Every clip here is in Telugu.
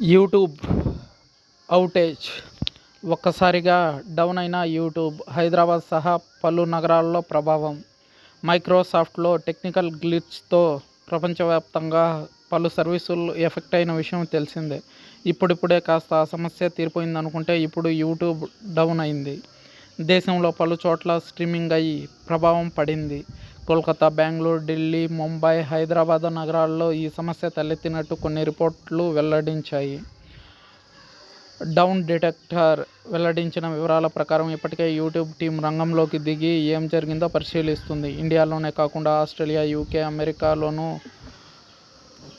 యూట్యూబ్ అవుటేజ్ ఒక్కసారిగా డౌన్ అయిన యూట్యూబ్ హైదరాబాద్ సహా పలు నగరాల్లో ప్రభావం. మైక్రోసాఫ్ట్లో టెక్నికల్ గ్లిచ్తో ప్రపంచవ్యాప్తంగా పలు సర్వీసులు ఎఫెక్ట్ అయిన విషయం తెలిసిందే. ఇప్పుడిప్పుడే కాస్త ఆ సమస్య తీరిపోయిందనుకుంటే ఇప్పుడు యూట్యూబ్ డౌన్ అయింది. దేశంలో పలు చోట్ల స్ట్రీమింగ్ అయ్యి ప్రభావం పడింది. కోల్కతా బెంగళూరు ఢిల్లీ ముంబై హైదరాబాద్ నగరాల్లో ఈ సమస్య తలెత్తినట్టు కొన్ని రిపోర్ట్లు వెల్లడించాయి. డౌన్ డిటెక్టర్ వెల్లడించిన వివరాల ప్రకారం ఇప్పటికే యూట్యూబ్ టీం రంగంలోకి దిగి ఏం జరిగిందో పరిశీలిస్తుంది. ఇండియాలోనే కాకుండా ఆస్ట్రేలియా యూకే అమెరికాలోనూ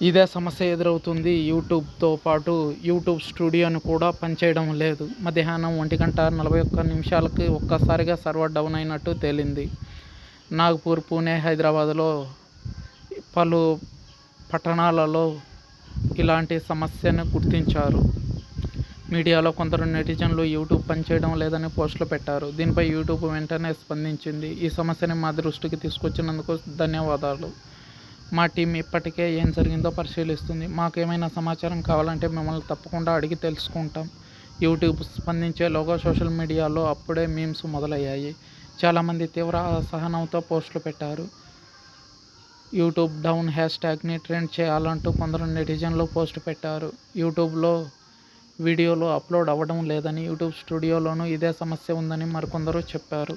ఇదే సమస్య ఎదురవుతుంది. యూట్యూబ్తో పాటు యూట్యూబ్ స్టూడియోని కూడా పనిచేయడం లేదు. మధ్యాహ్నం ఒంటి గంట నలభై ఒక్క నిమిషాలకి ఒక్కసారిగా సర్వర్ డౌన్ అయినట్టు తేలింది. నాగపూర్ పూణే హైదరాబాద్లో పలు పట్టణాలలో ఇలాంటి సమస్యను గుర్తించారు. మీడియాలో కొందరు నెటిజన్లు యూట్యూబ్ పనిచేయడం లేదని పోస్టులు పెట్టారు. దీనిపై యూట్యూబ్ వెంటనే స్పందించింది. ఈ సమస్యని మా దృష్టికి తీసుకొచ్చినందుకు ధన్యవాదాలు. మా టీం ఇప్పటికే ఏం జరిగిందో పరిశీలిస్తుంది. మాకేమైనా సమాచారం కావాలంటే మిమ్మల్ని తప్పకుండా అడిగి తెలుసుకుంటాం. యూట్యూబ్ స్పందించేలోగా సోషల్ మీడియాలో అప్పుడే మీమ్స్ మొదలయ్యాయి. చాలామంది తీవ్ర అసహనంతో పోస్టులు పెట్టారు. యూట్యూబ్ డౌన్ హ్యాష్ ట్యాగ్ని ట్రెండ్ చేయాలంటూ కొందరు నెటిజన్లు పోస్ట్ పెట్టారు. యూట్యూబ్లో వీడియోలు అప్లోడ్ అవ్వడం లేదని యూట్యూబ్ స్టూడియోలోనూ ఇదే సమస్య ఉందని మరికొందరు చెప్పారు.